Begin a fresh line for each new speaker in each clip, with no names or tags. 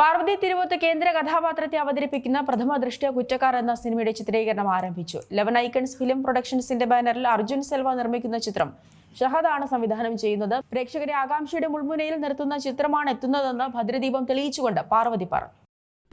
പാർവതി തിരുവോത്ത് കേന്ദ്ര കഥാപാത്രത്തെ അവതരിപ്പിക്കുന്ന പ്രഥമ ദൃഷ്ട്യ കുറ്റക്കാർ എന്ന സിനിമയുടെ ചിത്രീകരണം ആരംഭിച്ചു. ലെവൻ ഐക്കൺസ് ഫിലിം പ്രൊഡക്ഷൻസിന്റെ ബാനറിൽ അർജുൻ സെൽവ നിർമ്മിക്കുന്ന ചിത്രം. ഷഹദാണ് സംവിധാനം ചെയ്യുന്നത്. പ്രേക്ഷകരെ ആകാംക്ഷയുടെ മുൾമുനയിൽ നിർത്തുന്ന ചിത്രമാണ് എത്തുന്നതെന്ന് ഭദ്രദീപം തെളിയിച്ചുകൊണ്ട് പാർവതി പറഞ്ഞു.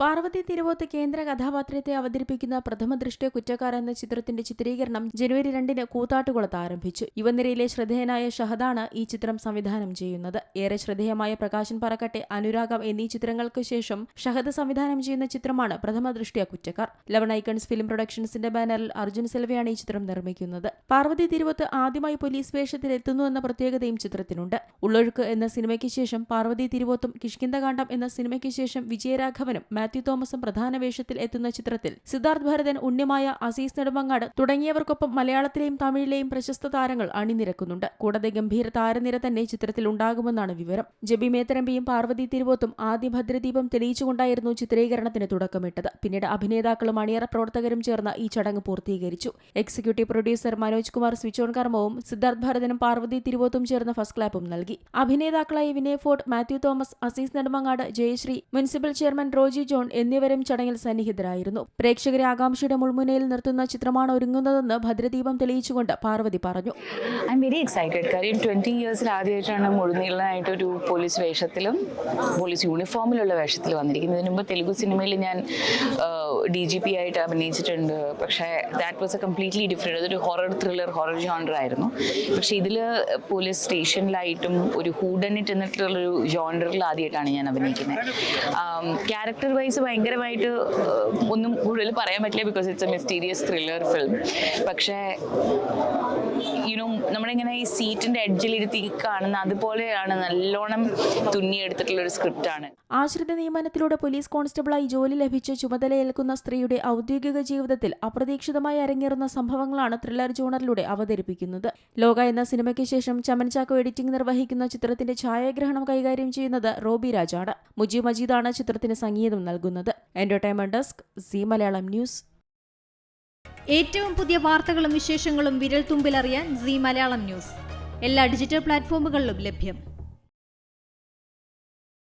പാർവതി തിരുവോത്ത് കേന്ദ്ര കഥാപാത്രത്തെ അവതരിപ്പിക്കുന്ന പ്രഥമ ദൃഷ്ടിയ കുറ്റക്കാർ എന്ന ചിത്രത്തിന്റെ ചിത്രീകരണം ജനുവരി രണ്ടിന് കൂത്താട്ടുകുളത്ത് ആരംഭിച്ചു. യുവനിരയിലെ ശ്രദ്ധേയനായ ഷഹദാണ് ഈ ചിത്രം സംവിധാനം ചെയ്യുന്നത്. ഏറെ ശ്രദ്ധേയമായ പ്രകാശൻ പറക്കട്ടെ അനുരാഗം എന്നീ ചിത്രങ്ങൾക്ക് ശേഷം ഷഹദ് സംവിധാനം ചെയ്യുന്ന ചിത്രമാണ് Prathama Drishtya Kuttakkar. Eleven icons film പ്രൊഡക്ഷൻസിന്റെ ബാനറിൽ അർജുൻ സെൽവയാണ് ഈ ചിത്രം നിർമ്മിക്കുന്നത്. പാർവതി തിരുവോത്ത് ആദ്യമായി പോലീസ് വേഷത്തിൽ എത്തുന്നു എന്ന പ്രത്യേകതയും ചിത്രത്തിനുണ്ട്. ഉള്ളൊഴുക്ക് എന്ന സിനിമയ്ക്ക് ശേഷം പാർവതി തിരുവോത്തും കിഷ്കിന്ദകാന്ഡം എന്ന സിനിമയ്ക്ക് ശേഷം വിജയരാഘവനും മാത്യു തോമസും പ്രധാന വേഷത്തിൽ എത്തുന്ന ചിത്രത്തിൽ സിദ്ധാർത്ഥ് ഭരതൻ ഉണ്ണിമായ അസീസ് നെടുമങ്ങാട് തുടങ്ങിയവർക്കൊപ്പം മലയാളത്തിലെയും തമിഴിലെയും പ്രശസ്ത താരങ്ങൾ അണിനിരക്കുന്നുണ്ട്. കൂടാതെ ഗംഭീര താരനിര തന്നെ ചിത്രത്തിൽ ഉണ്ടാകുമെന്നാണ് വിവരം. ജബി മേത്തരമ്പിയും പാർവതി തിരുവോത്തും ആദ്യ ഭദ്രദീപം തെളിയിച്ചുകൊണ്ടായിരുന്നു ചിത്രീകരണത്തിന് തുടക്കമിട്ടത്. പിന്നീട് അഭിനേതാക്കളും അണിയറ പ്രവർത്തകരും ചേർന്ന് ഈ ചടങ്ങ് പൂർത്തീകരിച്ചു. Executive producer Manoj Kumar switch on കർമ്മവും സിദ്ധാർത്ഥ് ഭരതനും പാർവതി തിരുവോത്തും ചേർന്ന് ഫസ്റ്റ് ക്ലാപ്പും നൽകി. അഭിനേതാക്കളായ Vinay fort Mathew Thomas Azees Nedumangad Jayashree municipal chairman Roji John എന്നിവരും ചടങ്ങിൽ സന്നിഹിതരായിരുന്നു. പ്രേക്ഷകരെ ആകാംക്ഷയുടെ മുൾമുനയിൽ നിർത്തുന്ന ചിത്രമാണ് ഒരുങ്ങുന്നതെന്ന് ഭദ്രദീപം തെളിയിച്ചുകൊണ്ട് പാർവതി പറഞ്ഞു.
ഐ എം വെരി എക്സൈറ്റഡ് കാര്യം ട്വന്റി ഇയേഴ്സിൽ ആദ്യമായിട്ടാണ് മുഴുനീളനായിട്ടൊരു പോലീസ് വേഷത്തിലും പോലീസ് യൂണിഫോമിലുള്ള വേഷത്തിൽ വന്നിരിക്കുന്നത്. ഇതിനു മുമ്പ് തെലുഗു സിനിമയിൽ ഞാൻ ഡി ജി പി ആയിട്ട് അഭിനയിച്ചിട്ടുണ്ട്. പക്ഷേ that was a completely different അതൊരു ഹൊറർ ത്രില്ലർ ഹൊറർ ജോണർ ആയിരുന്നു. പക്ഷേ ഇതിൽ പോലീസ് സ്റ്റേഷനിലായിട്ടും ഒരു ഹൂഡനിറ്റ് എന്നിട്ടുള്ളൊരു ജോണറിൽ ആദ്യമായിട്ടാണ് ഞാൻ അഭിനയിക്കുന്നത്. ക്യാരക്ടർ വൈസ് ഭയങ്കരമായിട്ട് ഒന്നും കൂടുതൽ പറയാൻ പറ്റില്ല because it's a mysterious thriller film പക്ഷേ യുനോ നമ്മളിങ്ങനെ ഈ സീറ്റിന്റെ എഡ്ജിലിരുത്തി കാണുന്ന അതുപോലെയാണ് നല്ലോണം തുന്നിയെടുത്തിട്ടുള്ള ഒരു സ്ക്രിപ്റ്റാണ്
ആശ്രിത നിയമനത്തിലൂടെ പോലീസ് കോൺസ്റ്റബിളായി ജോലി ലഭിച്ച് ചുമതലയേൽക്കുന്ന സ്ത്രീയുടെ ഔദ്യോഗിക ജീവിതത്തിൽ അപ്രതീക്ഷിതമായി അരങ്ങേറുന്ന സംഭവങ്ങളാണ് ത്രില്ലർ ജോണറിലൂടെ അവതരിപ്പിക്കുന്നത്. ലോക എന്ന സിനിമയ്ക്ക് ശേഷം ചമൻചാക്കോ എഡിറ്റിംഗ് നിർവഹിക്കുന്ന ചിത്രത്തിന്റെ ഛായാഗ്രഹണം കൈകാര്യം ചെയ്യുന്നത് റോബി രാജാണ്. മുജി മജീദാണ് ചിത്രത്തിന് സംഗീതം നൽകുന്നത്. Entertainment desk Zee Malayalam news
ഏറ്റവും പുതിയ വാർത്തകളും വിശേഷങ്ങളും വിരൽ തുമ്പിലറിയാൻ സി മലയാളം ന്യൂസ് എല്ലാ ഡിജിറ്റൽ പ്ലാറ്റ്ഫോമുകളിലും ലഭ്യം.